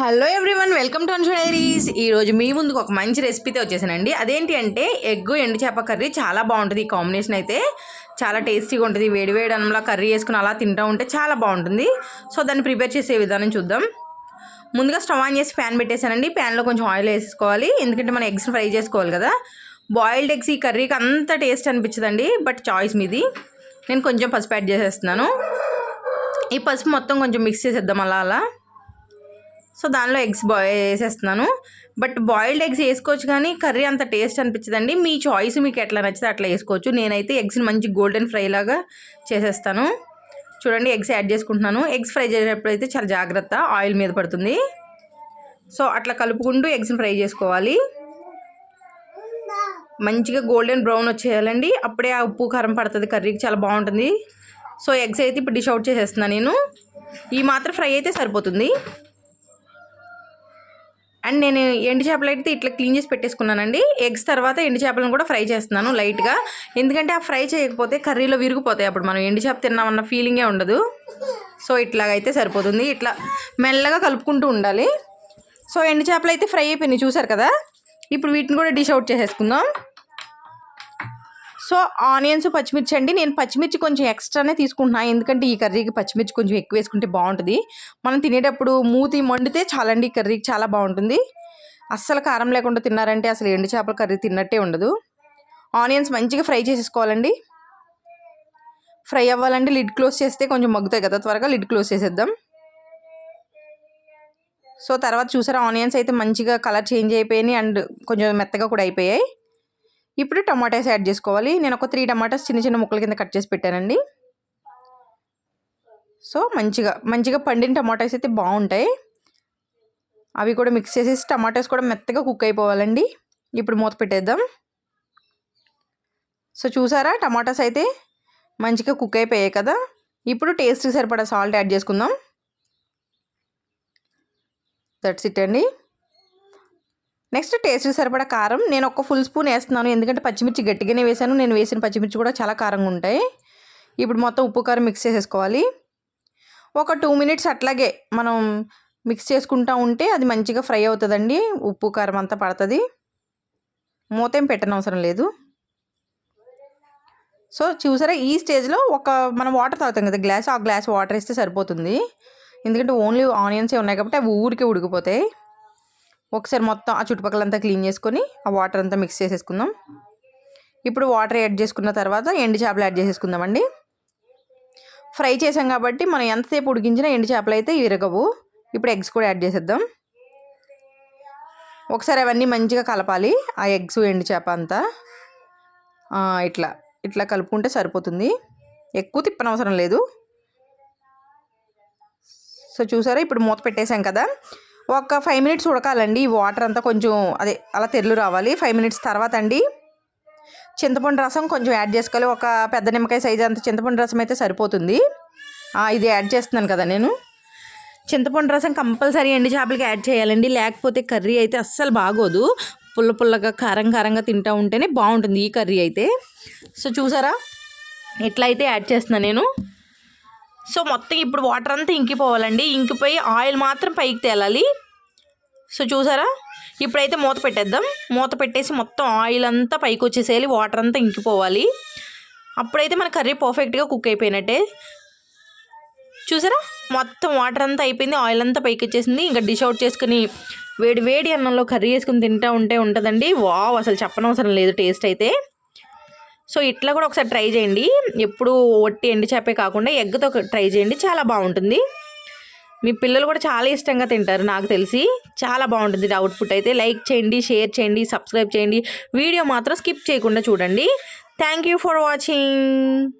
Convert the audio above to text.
Hello everyone welcome to Anshu diaries ఈరోజు మీ ముందుకు ఒక మంచి రెసిపీతో వచ్చేసానండి. అదేంటి అంటే ఎగ్ ఎండు చేప కర్రీ చాలా బాగుంటుంది ఈ కాంబినేషన్ అయితే. చాలా టేస్టీగా ఉంటుంది. వేడి వేడి అన్నంలో కర్రీ వేసుకుని అలా తింటూ ఉంటే చాలా బాగుంటుంది. సో దాన్ని ప్రిపేర్ చేసే విధానం చూద్దాం. ముందుగా స్టవ్ ఆన్ చేసి ప్యాన్ పెట్టేశానండి ప్యాన్లో కొంచెం ఆయిల్ వేసుకోవాలి ఎందుకంటే మనం ఎగ్స్ ఫ్రై చేసుకోవాలి కదా. బాయిల్డ్ ఎగ్స్ ఈ కర్రీకి అంత టేస్ట్ అనిపించదండి. బట్ చాయిస్ మీది. నేను కొంచెం పసుపు యాడ్ చేసేస్తున్నాను. ఈ పసుపు మొత్తం కొంచెం మిక్స్ చేసేద్దాం అలా అలా. సో దానిలో ఎగ్స్ బాయ్ వేసేస్తున్నాను. బట్ బాయిల్డ్ ఎగ్స్ వేసుకోవచ్చు కానీ కర్రీ అంత టేస్ట్ అనిపించదండి. మీ చాయిస్ మీకు ఎట్లా నచ్చితే అట్లా వేసుకోవచ్చు. నేనైతే ఎగ్స్ని మంచి గోల్డెన్ ఫ్రై లాగా చేసేస్తాను. చూడండి ఎగ్స్ యాడ్ చేసుకుంటున్నాను. ఎగ్స్ ఫ్రై చేసేటప్పుడు అయితే చాలా జాగ్రత్త. ఆయిల్ మీద పడుతుంది. సో అట్లా కలుపుకుంటూ ఎగ్స్ని ఫ్రై చేసుకోవాలి. మంచిగా గోల్డెన్ బ్రౌన్ వచ్చేయాలండి. అప్పుడే ఆ ఉప్పు కారం పడుతుంది. కర్రీకి చాలా బాగుంటుంది. సో ఎగ్స్ అయితే ఇప్పుడు డిష్ అవుట్ చేసేస్తున్నాను నేను. ఈ మాత్రం ఫ్రై అయితే సరిపోతుంది. అండ్ నేను ఎండు చేపలు అయితే ఇట్లా క్లీన్ చేసి పెట్టేసుకున్నానండి. ఎగ్స్ తర్వాత ఎండు చేపలను కూడా ఫ్రై చేస్తున్నాను లైట్గా. ఎందుకంటే ఆ ఫ్రై చేయకపోతే కర్రీలో విరిగిపోతాయి అప్పుడు. మనం ఎండు చేప తిన్నామన్న ఫీలింగే ఉండదు. సో ఇట్లాగైతే సరిపోతుంది. ఇట్లా మెల్లగా కలుపుకుంటూ ఉండాలి. సో ఎండు చేపలు అయితే ఫ్రై అయిపోయినాయి. చూసారు కదా? ఇప్పుడు వీటిని కూడా డిష్ అవుట్ చేసేసుకుందాం. సో ఆనియన్స్ పచ్చిమిర్చి అండి. నేను పచ్చిమిర్చి కొంచెం ఎక్స్ట్రానే తీసుకుంటున్నాను ఎందుకంటే ఈ కర్రీకి పచ్చిమిర్చి కొంచెం ఎక్కువ వేసుకుంటే బాగుంటుంది. మనం తినేటప్పుడు మూతి మండితే చాలండి ఈ కర్రీకి చాలా బాగుంటుంది. అస్సలు కారం లేకుండా తిన్నారంటే అసలు ఎండు చేపల కర్రీ తిన్నట్టే ఉండదు. ఆనియన్స్ మంచిగా ఫ్రై చేసేసుకోవాలండి. ఫ్రై అవ్వాలంటే లిడ్ క్లోజ్ చేస్తే కొంచెం మగ్గుతాయి కదా త్వరగా లిడ్ క్లోజ్ చేసేద్దాం. సో తర్వాత చూసారా ఆనియన్స్ అయితే మంచిగా కలర్ చేంజ్ అయిపోయినాయి అండ్ కొంచెం మెత్తగా కూడా అయిపోయాయి. ఇప్పుడు టమాటాస్ యాడ్ చేసుకోవాలి. నేను ఒక త్రీ టమాటాస్ చిన్న చిన్న ముక్కల కింద కట్ చేసి పెట్టానండి. సో మంచిగా మంచిగా పండిన టమాటాస్ అయితే బాగుంటాయి. అవి కూడా మిక్స్ చేసేసి టమాటాస్ కూడా మెత్తగా కుక్ అయిపోవాలండి. ఇప్పుడు మూత పెట్టేద్దాం. సో చూసారా? టమాటాస్ అయితే మంచిగా కుక్ అయిపోయాయి కదా. ఇప్పుడు టేస్ట్ సరిపడా సాల్ట్ యాడ్ చేసుకుందాం. దట్స్ ఇట్ అండి. నెక్స్ట్ టేస్ట్ సరిపడా కారం. నేను ఒక ఫుల్ స్పూన్ వేస్తున్నాను. ఎందుకంటే పచ్చిమిర్చి గట్టిగానే వేసాను నేను వేసిన పచ్చిమిర్చి కూడా చాలా కారంగా ఉంటాయి. ఇప్పుడు మొత్తం ఉప్పు కారం మిక్స్ చేసేసుకోవాలి. ఒక టూ మినిట్స్ అట్లాగే మనం మిక్స్ చేసుకుంటా ఉంటే అది మంచిగా ఫ్రై అవుతుందండి. ఉప్పు కారం అంతా పడుతుంది. మూతేం పెట్టనవసరం లేదు. సో చూసారా ఈ స్టేజ్లో ఒక మనం వాటర్ తాగుతాం కదా గ్లాస్ ఆ గ్లాస్ వాటర్ వేస్తే సరిపోతుంది. ఎందుకంటే ఓన్లీ ఆనియన్సే ఉన్నాయి కాబట్టి అవి ఊరికే ఉడికిపోతాయి. ఒకసారి మొత్తం ఆ చుట్టుపక్కలంతా క్లీన్ చేసుకొని ఆ వాటర్ అంతా మిక్స్ చేసేసుకుందాం. ఇప్పుడు వాటర్ యాడ్ చేసుకున్న తర్వాత ఎండు చేపలు యాడ్ చేసేసుకుందామండి. ఫ్రై చేసాం కాబట్టి మనం ఎంతసేపు ఉడికించినా ఎండు చేపలు అయితే విరగవు. ఇప్పుడు ఎగ్స్ కూడా యాడ్ చేసేద్దాం. ఒకసారి అవన్నీ మంచిగా కలపాలి. ఆ ఎగ్స్ ఎండు చేప అంతా. ఇట్లా ఇట్లా కలుపుకుంటే సరిపోతుంది. ఎక్కువ తిప్పనవసరం లేదు. సో చూసారా? ఇప్పుడు మూత పెట్టేశాం కదా? ఒక ఫైవ్ మినిట్స్ ఉడకాలండి. ఈ వాటర్ అంతా కొంచెం అదే అలా తెరలు రావాలి. ఫైవ్ మినిట్స్ తర్వాత అండి చింతపండు రసం కొంచెం యాడ్ చేసుకోవాలి. ఒక పెద్ద నిమ్మకాయ సైజు అంత చింతపండు రసం అయితే సరిపోతుంది. ఇది యాడ్ చేస్తున్నాను కదా నేను. చింతపండు రసం కంపల్సరీ ఎండి చేపలకి యాడ్ చేయాలండి. లేకపోతే కర్రీ అయితే అస్సలు బాగోదు. పుల్ల పుల్లగా కారం కారంగా తింటూ ఉంటేనే బాగుంటుంది ఈ కర్రీ అయితే. సో చూసారా? ఎట్లా అయితే యాడ్ చేస్తున్నాను నేను. సో మొత్తం ఇప్పుడు వాటర్ అంతా ఇంకిపోవాలండి. ఇంకిపోయి ఆయిల్ మాత్రం పైకి తేలాలి. సో చూసారా? ఇప్పుడైతే మూత పెట్టేద్దాం. మూత పెట్టేసి మొత్తం ఆయిల్ అంతా పైకి వచ్చేసేయాలి. వాటర్ అంతా ఇంకిపోవాలి. అప్పుడైతే మన కర్రీ పర్ఫెక్ట్గా కుక్ అయిపోయినట్టే. చూసారా? మొత్తం వాటర్ అంతా అయిపోయింది. ఆయిల్ అంతా పైకి వచ్చేసింది. ఇంకా డిష్ అవుట్ చేసుకుని వేడి వేడి అన్నంలో కర్రీ వేసుకుని తింటూ ఉంటే ఉంటుందండి. వావ్! అసలు చెప్పనవసరం లేదు టేస్ట్ అయితే. సో ఇట్లా కూడా ఒకసారి ట్రై చేయండి. ఎప్పుడు ఒట్టి ఎండి చేపే కాకుండా ఎగ్తో ట్రై చేయండి. చాలా బాగుంటుంది. మీ పిల్లలు కూడా చాలా ఇష్టంగా తింటారు నాకు తెలిసి. చాలా బాగుంటుంది అవుట్పుట్ అయితే. లైక్ చేయండి షేర్ చేయండి సబ్స్క్రైబ్ చేయండి. వీడియో మాత్రం స్కిప్ చేయకుండా చూడండి. Thank you for watching.